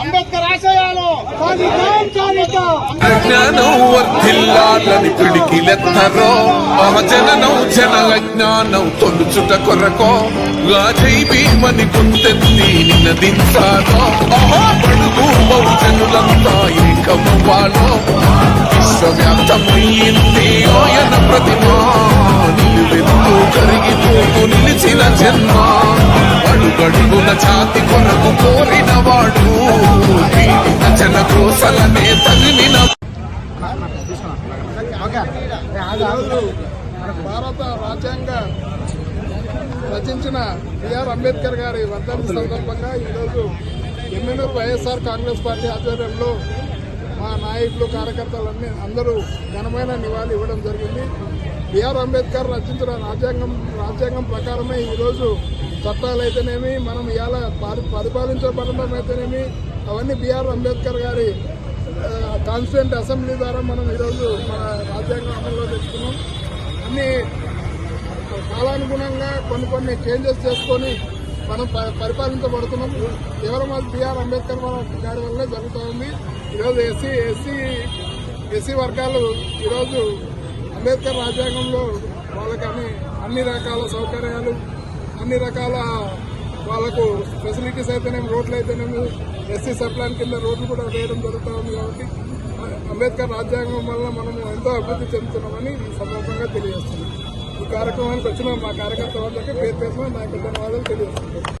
అంబేద్కర్ ఆశయాలు సాధిద్దాం సాధిద్దాం జ్ఞానం వర్ధిల్లాలని పిడికిలెత్తరో మహజననం జన అజ్ఞానం తొలుచుట కొరకో రాజై భీమని గుంతెత్తి నినదించారో అహాబడుగు బహుజనులంతా ఏకమవ్వాలో విశ్వవ్యాప్తమయ్యింది ఆయన ప్రతిమా. అడుగడుగున జాతి కొరకు కోరినవాడు జన కోసలనే తగిలిన భారత రాజ్యాంగ రచించిన బిఆర్ అంబేద్కర్ గారి వర్ధంతి సందర్భంగా ఈరోజు ఎమ్మెల్యేలు వైఎస్ఆర్ కాంగ్రెస్ పార్టీ ఆధ్వర్యంలో మా నాయకులు కార్యకర్తలన్నీ అందరూ ఘనమైన నివాళి ఇవ్వడం జరిగింది. బిఆర్ అంబేద్కర్ రచించిన రాజ్యాంగం రాజ్యాంగం ప్రకారమే ఈరోజు చట్టాలు అయితేనేమి మనం ఇవాళ పరి పరిపాలించబడడం అయితేనేమి అవన్నీ బిఆర్ అంబేద్కర్ గారి కాన్స్టిట్యూంట్ అసెంబ్లీ ద్వారా మనం ఈరోజు మన రాజ్యాంగం అమల్లో తెచ్చుకున్నాం. అన్ని కాలానుగుణంగా కొన్ని కొన్ని చేంజెస్ చేసుకొని మనం ప- పరిపాలించబడుతున్నాం. కేవలం అది బిఆర్ అంబేద్కర్ గారి వల్లే జరుగుతూ ఉంది. ఈరోజు ఎస్సీ ఎస్సీ ఎస్సీ వర్గాలు ఈరోజు అంబేద్కర్ రాజ్యాంగంలో వాళ్ళకి అన్ని అన్ని రకాల సౌకర్యాలు అన్ని రకాల వాళ్ళకు ఫెసిలిటీస్ అయితేనేమి రోడ్లు అయితేనేమి ఎస్సీ సప్లాన్ కింద రోడ్లు కూడా వేయడం జరుగుతూ ఉంది కాబట్టి అంబేద్కర్ రాజ్యాంగం వల్ల మనము ఎంతో అభివృద్ధి చెందుతున్నామని ఈ సందర్భంగా తెలియజేస్తున్నాం. ఈ కార్యక్రమానికి వచ్చిన మా కార్యకర్త వాళ్ళకి పేరు పేరున నాకు ధన్యవాదాలు తెలియజేస్తున్నాం